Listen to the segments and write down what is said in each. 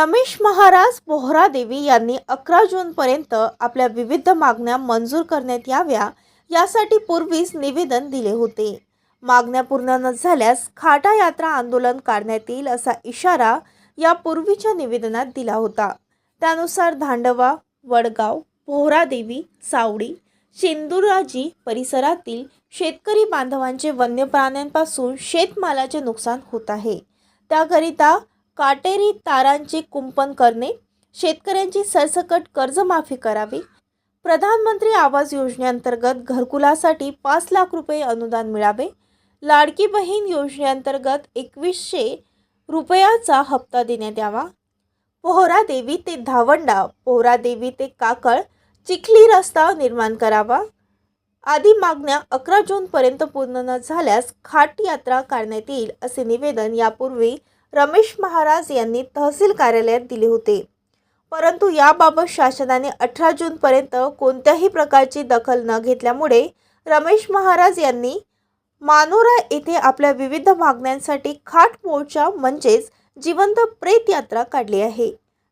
रमेश महाराज पोहरादेवी यांनी अकरा जूनपर्यंत आपल्या विविध मागण्या मंजूर करण्यात याव्या यासाठी पूर्वीच निवेदन दिले होते. मागण्या पूर्ण न झाल्यास खाटा यात्रा आंदोलन काढण्यात येईल असा इशारा या पूर्वीच्या निवेदनात दिला होता. त्यानुसार धांडवा वडगाव पोहरादेवी सावडी शेंदुराजी परिसरातील शेतकरी बांधवांचे वन्य प्राण्यांपासून शेतमालाचे नुकसान होत आहे. त्याकरिता काटेरी तारांचे कुंपण करणे शेतकऱ्यांची सरसकट कर्जमाफी करावी प्रधानमंत्री आवास योजनेअंतर्गत घरकुलासाठी पाच लाख रुपये अनुदान मिळावे लाडकी बहीण योजनेअंतर्गत एकवीसशे रुपयाचा हप्ता देण्यात यावा. पोहरादेवी ते धावंडा पोहरादेवी ते काकळ चिखली रस्ता निर्माण करावा. आदी मागण्या अकरा जूनपर्यंत पूर्ण न झाल्यास खाट यात्रा काढण्यात येईल असे निवेदन यापूर्वी रमेश महाराज यांनी तहसील कार्यालयात दिले होते. परंतु याबाबत शासनाने अठरा जूनपर्यंत कोणत्याही प्रकारची दखल न घेतल्यामुळे रमेश महाराज यांनी मानोरा येथे आपल्या विविध मागण्यांसाठी खाट मोर्चा म्हणजेच जिवंत प्रेत यात्रा काढली आहे.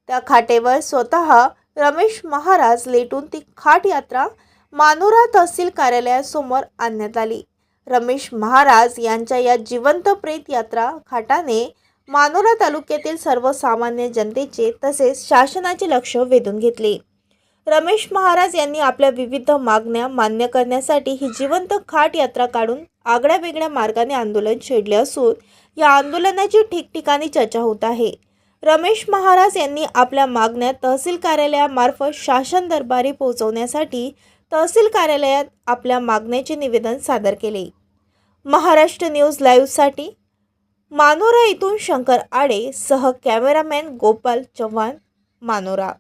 त्या खाटेवर स्वतः रमेश महाराज लेटून ती खाट यात्रा मानोरा तहसील कार्यालयासमोर आणण्यात आली. रमेश महाराज यांच्या या जिवंत प्रेत यात्रा खाटाने मानोरा तालुक्यातील सर्वसामान्य जनतेचे तसेच शासनाचे लक्ष वेधून घेतले. रमेश महाराज यांनी आपल्या विविध मागण्या मान्य करण्यासाठी ही जिवंत खाट यात्रा काढून आगळ्या वेगळ्या मार्गाने आंदोलन छेडले असून या आंदोलनाची ठिकठिकाणी चर्चा होत आहे. रमेश महाराज यांनी आपल्या मागण्या तहसील कार्यालयामार्फत शासन दरबारी पोहोचवण्यासाठी तहसील कार्यालयात आपल्या मागण्याचे निवेदन सादर केले. महाराष्ट्र न्यूज लाईव्हसाठी मानोरा इथून शंकर आडे सह कॅमेरामॅन गोपाल चव्हाण मानोरा.